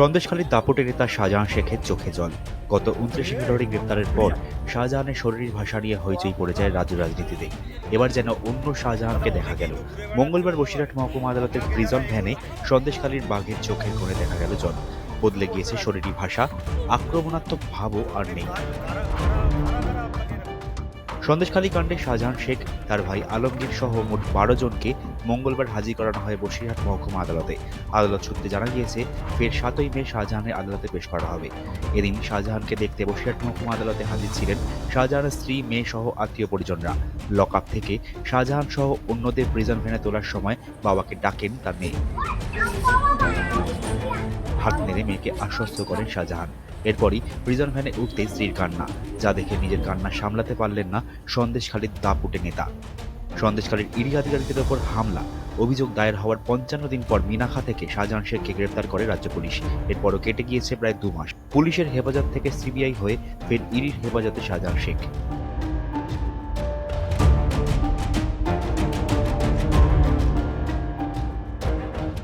সন্দেশখালীর দাপটে নেতা শাহজাহান শেখের চোখে জল। গত উনত্রিশে ফেব্রুয়ারি গ্রেপ্তারের পর শাহজাহানের শরীরের ভাষা নিয়ে হইচই পড়ে যায় রাজ্য রাজনীতিতে। এবার যেন অন্য শাহজাহানকে দেখা গেল। মঙ্গলবার বসিরহাট মহকুমা আদালতের প্রিজন ভ্যানে সন্দেশখালীর বাঘের চোখের কোণে দেখা গেল জল। বদলে গিয়েছে শরীরী ভাষা, আক্রমণাত্মক ভাবও আর নেই। সন্দেশখালী কাণ্ডে শাহজাহান শেখ, তার ভাই আলমগীর সহ মোট বারো জনকে মঙ্গলবার হাজির করানো হয় বসিরহাট মহকুমা আদালতে। আদালত সূত্রে জানা গিয়েছে, ফের সাতই মে শাহজাহানের আদালতে পেশ করা হবে। এদিন শাহজাহানকে দেখতে বসিরহাট মহকুমা আদালতে হাজির ছিলেন শাহজাহানের স্ত্রী, মেয়ে সহ আত্মীয় পরিজনরা। লক আপ থেকে শাহজাহান সহ অন্যদের প্রিজন ভ্যানে তোলার সময় বাবাকে ডাকেন তার মেয়ে। হাত নেড়ে মেয়েকে আশ্বস্ত করেন শাহজাহান। এরপরই প্রিজন ভ্যানে উঠতে স্ত্রীর কান্না। যা দেখে নিজের কান্না সামলাতে পারলেন না সন্দেশখালীর দাপুটে নেতা। সন্দেশখালীর ইডি আধিকারিকদের ওপর হামলা। অভিযোগ দায়ের হওয়ার পঞ্চান্ন দিন পর মিনাখা থেকে শাহজাহান শেখকে গ্রেপ্তার করে রাজ্য পুলিশ। এরপরও কেটে গিয়েছে প্রায় দু মাস। পুলিশের হেফাজত থেকে সিবিআই হয়ে ফের ইডির হেফাজতে শাহজাহান শেখ।